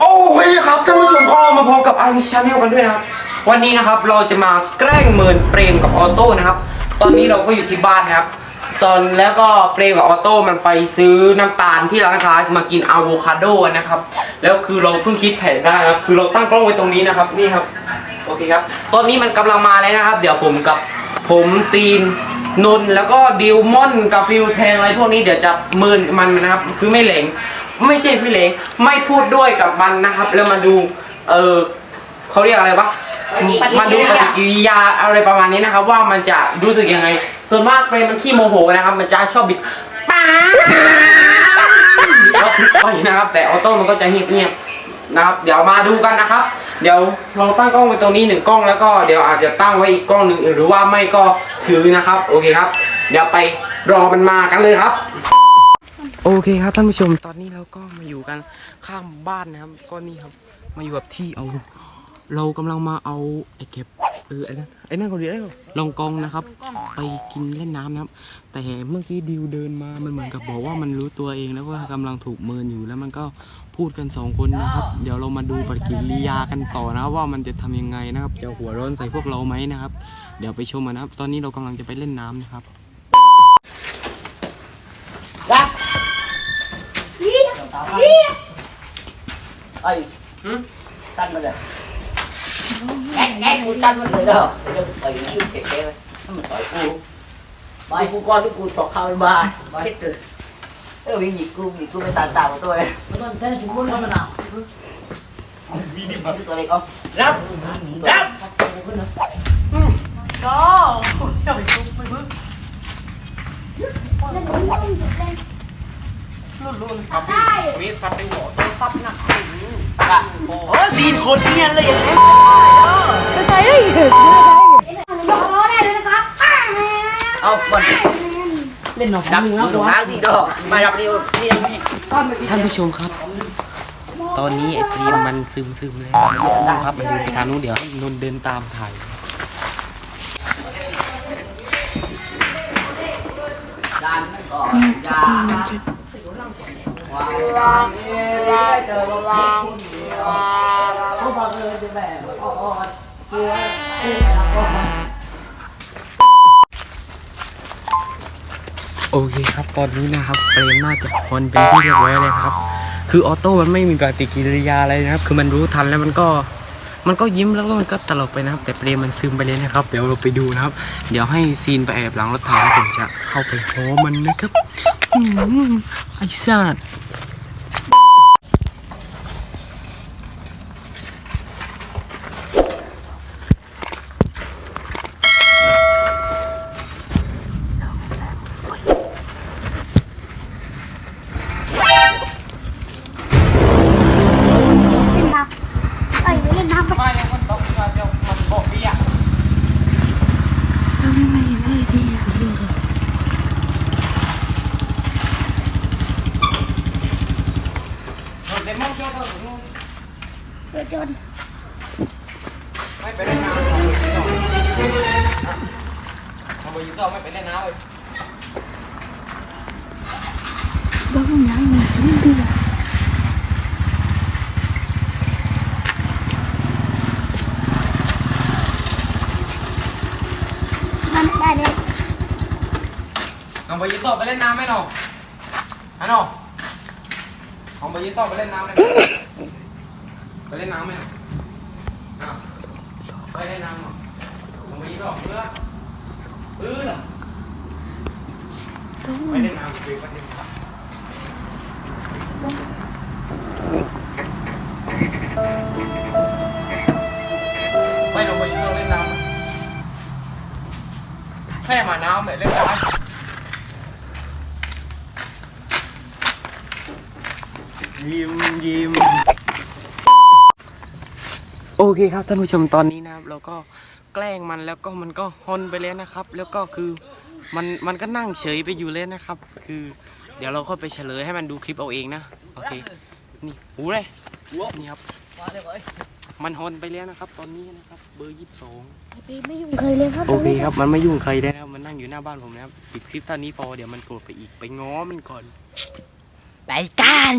โอ้ยครับท่านผู้ชมก็มาพบกับไอมิชาแนลกันด้วยนะครับ วันนี้นะครับเราจะมาแกล้งเมินเปรมกับออโต้นะครับ ตอนนี้เราก็อยู่ที่บ้านนะครับ ตอนแล้วก็เปรมกับออโต้มันไปซื้อน้ำตาลที่ร้านค้ามากินอะโวคาโดนะครับ แล้วคือเราเพิ่งคิดแผนได้ครับคือเราตั้งกล้องไว้ตรงนี้นะครับนี่ครับโอเคครับตอนนี้มันกำลังมาแล้วนะครับ เดี๋ยวผมกับผมซีนนนท์แล้วก็ดิวมอนกับฟิลแทงอะไรพวกนี้เดี๋ยวจะเมินมันนะครับ คือไม่เหลงไม่ใช่พี่เหลงไม่พูดด้วยกับมันนะครับ แล้วมาดูเออเขาเรียกอะไรวะมาดูปฏิกิริยาอะไรประมาณนี้นะครับ ว่ามันจะรู้สึกยังไง ส่วนมากเปรมมันขี้โมโหนะครับ มันจะชอบบิดป้าก็ไปนะครับ แต่ออโต้มันก็จะเงียบๆนะครับ เดี๋ยวมาดูกันนะครับ เดี๋ยวเราตั้งกล้องไว้ตรงนี้หนึ่งกล้องแล้วก็เดี๋ยวอาจจะตั้งไว้อีกกล้องหนึ่งหรือว่าไม่ก็ถือนะครับ โอเคครับ เดี๋ยวไปรอมันมากันเลยครับโอเคครับท่านผู้ชมตอนนี้เราก็มาอยู่กันข้างบ้านนะครับก็นี่ครับ มาอยู่กับที่เอา เรากำลังมาเอาไอ้เก็บ ออไอ้นั่นไอ้นั่นเขาเรียกอะไรวะลองกองนะครับ ไปกินเล่นน้ำนะครับ แต่เมื่อกี้ดิวเดินมามันเหมือนกับบอกว่ามันรู้ตัวเองแล้วก็กำลังถูกเมินอยู่แล้วมันก็พูดกันสองคนนะครับ เดี๋ยวเรามาดูปฏิกิริยากันต่อนะครับว่ามันจะทำยังไงนะครับจะหัวร้อนใส่พวกเราไหมนะครับ เดี๋ยวไปชมกันนะครับ ตอนนี้เรากำลังจะไปเล่นน้ำนะครับเอ้ยตันมาเลยแง่แง่กูตันมาเลย เด้อเดี๋ยวไปยืมเก๋ๆเลยให้มันต่อยกูไปกูกอนที่กูตกเข้าบ้านมาเฮ็ดเถอะเออวิ่งหยิกกูหยิกกูไปตามตามตัวเองมันแค่ถึงคนมันเอาตัวเล็กเอารับรับโอ้ซีนคนเนียนเลยอย่างนี้ เอาบอลเล่นหนอกดับหนูน้ำดีดอกมาดับนี่นี่ยังมีท่านผู้ชมครับ ตอนนี้ไอ้พรีมมันซึมซึมๆเลยครับมันเดินไปทางนู้นเดี๋ยวให้นนท์เดินตามถ่ายจานมันก่อนจานวางวาเจอวางเขาบอกเลยจะแบบอ่อนเกลือ โอเคครับตอนนี้นะครับเปรมน่าจะฮอนเป็นที่เรียบร้อยเลยครับ คือออโต้มันไม่มีปฏิกิริยาอะไรนะครับ คือมันรู้ทันแล้วมันก็มันก็ยิ้มแล้วก็มันก็ตลกไปนะครับ แต่เปรมมันซึมไปเลยนะครับ เดี๋ยวเราไปดูนะครับ เดี๋ยวให้ซีนไปแอบหลังรถถังผมจะเข้าไปโหมันนะครับอืมไอ้สัตว์ไม่ไปเล่นน้ำเอาไปยืนต่อไม่ไปเล่นน้ำเลยเอาไปยืนต่อไปเล่นน้ำไหมหนอฮะหนอเอาไปยืนต่อไปเล่นน้ำไหม ไปเล่นน้ำไหมอ้าวไปเล่นน้ำหนอเอาไปยืนต่อเพื่อเพื่อไปเล่นน้ำไปเล่นน้ำไปลงไปเล่นน้ำแค่มาน้ำแบบเล่นน้ำยิ้มยิ้ม โอเคครับท่านผู้ชมตอนนี้นะครับ เราก็แกล้งมันแล้วก็มันก็ฮอนไปแล้วนะครับ แล้วก็คือมันมันก็นั่งเฉยไปอยู่เลยนะครับ คือ เดี๋ยวเราค่อยไปเฉลยให้มันดูคลิปเอาเองนะโอเคนี่หูเลยนี่ครับมาเลยเว้ยมันฮอนไปแล้วนะครับ ตอนนี้นะครับ เบอร์ยี่สิบสองปีไม่ยุ่งเคยเลยครับโอเคครับ มันไม่ยุ่งใครได้นะครับมันนั่งอยู่หน้าบ้านผมนะครับปิดคลิปเท่านี้พอเดี๋ยวมันโกรธไปอีกไปง้อมันก่อน ไปกัน